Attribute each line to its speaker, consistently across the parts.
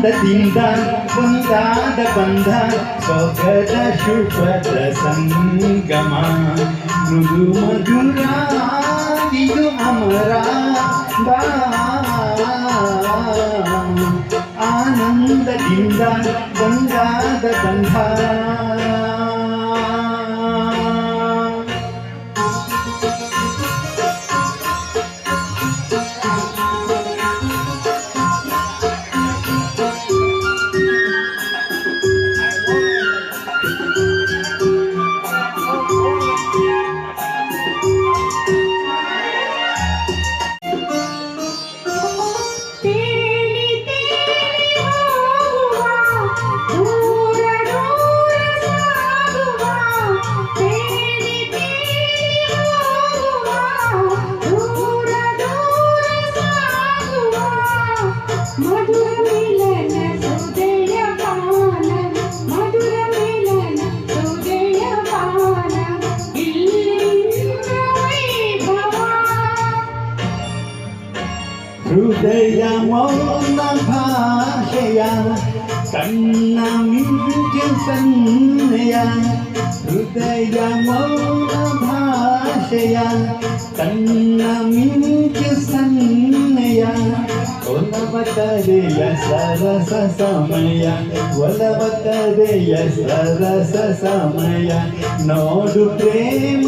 Speaker 1: ಆನಂದದಿಂದ ಒಂದಾದ ಬಂಧ ಸೊಗದ ಶುಭದ ಸಂಗಮ ಮೃದು ಮಧುರ ಇದು ಅಮರ ಬಾ. ಆನಂದದಿಂದ ಒಂದಾದ ಬಂಧ ಹೃದಯ ಮೌನ ಭಾಷೆಯ ಕಣ್ಣ ಮಿಂಚು ಸನ್ನೆಯ ಹೃದಯ ಮೌನ ಭಾಷೆಯ ಕಣ್ಣ ಮಿಂಚು ಸನ್ನೆಯ ಒಲವ ಕರೆಯ ಸರಸ ಸಮಯ ಒಲವ ಕರೆಯ ಸರಸ ಸಮಯ ನೋಡು ಪ್ರೇಮ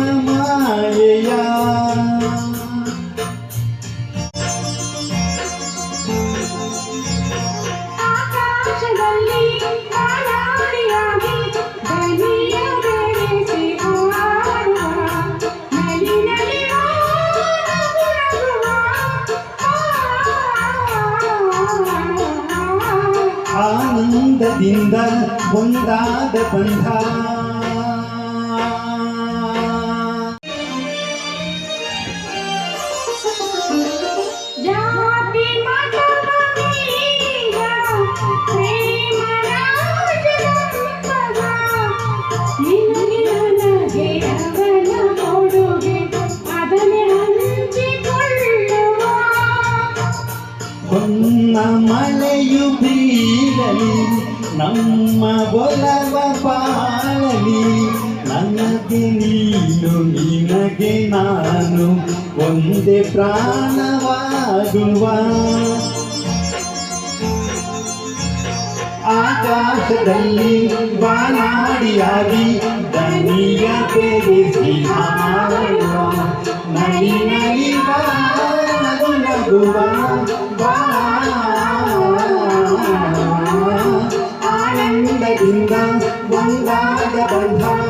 Speaker 1: ಆನಂದದಿಂದ ಒಂದಾದ ಬಂಧ ಮಳೆಯು ಬೀಳಲಿ, ನಮ್ಮ ಒಲವ ಬಾಳಲಿ. ನನಗೆ ನೀನು ನಿನಗೆ ನಾನು ಒಂದೇ ಪ್ರಾಣವಾಗುವ. ಆಕಾಶದಲ್ಲಿ ಬಾನಾಡಿಯಾಗಿ ದನಿಯ ಬೆರೆಸಿ ಹಾಡುವ. ನಲಿ ನಲಿ ನಗು ನಗುವ ಬಾ. லிங்கம் வந்தாத பந்தாத